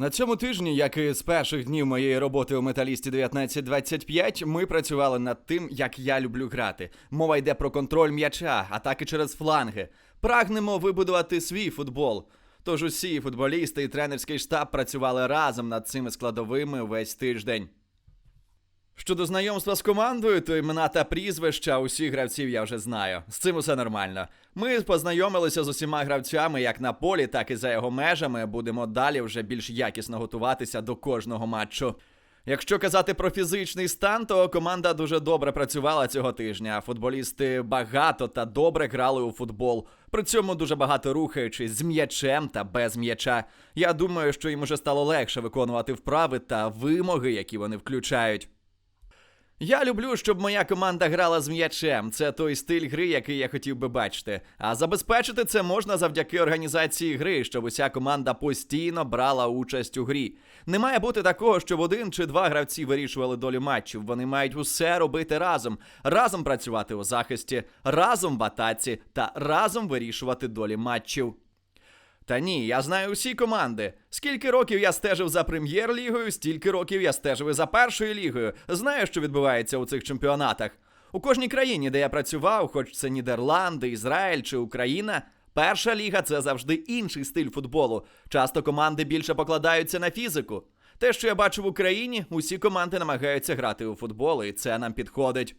На цьому тижні, як і з перших днів моєї роботи у металісті 1925, ми працювали над тим, як я люблю грати. Мова йде про контроль м'яча, атаки через фланги. Прагнемо вибудувати свій футбол. Тож усі футболісти і тренерський штаб працювали разом над цими складовими весь тиждень. Щодо знайомства з командою, то імена та прізвища усіх гравців я вже знаю. З цим усе нормально. Ми познайомилися з усіма гравцями як на полі, так і за його межами. Будемо далі вже більш якісно готуватися до кожного матчу. Якщо казати про фізичний стан, то команда дуже добре працювала цього тижня. Футболісти багато та добре грали у футбол. При цьому дуже багато рухаючись з м'ячем та без м'яча. Я думаю, що їм уже стало легше виконувати вправи та вимоги, які вони включають. Я люблю, щоб моя команда грала з м'ячем. Це той стиль гри, який я хотів би бачити. А забезпечити це можна завдяки організації гри, щоб уся команда постійно брала участь у грі. Не має бути такого, щоб один чи два гравці вирішували долю матчів. Вони мають усе робити разом, разом працювати у захисті, разом в атаці та разом вирішувати долі матчів. Та ні, я знаю усі команди. Скільки років я стежив за прем'єр-лігою, стільки років я стежив і за першою лігою. Знаю, що відбувається у цих чемпіонатах. У кожній країні, де я працював, хоч це Нідерланди, Ізраїль чи Україна, перша ліга це завжди інший стиль футболу. Часто команди більше покладаються на фізику. Те, що я бачу в Україні, усі команди намагаються грати у футбол, і це нам підходить.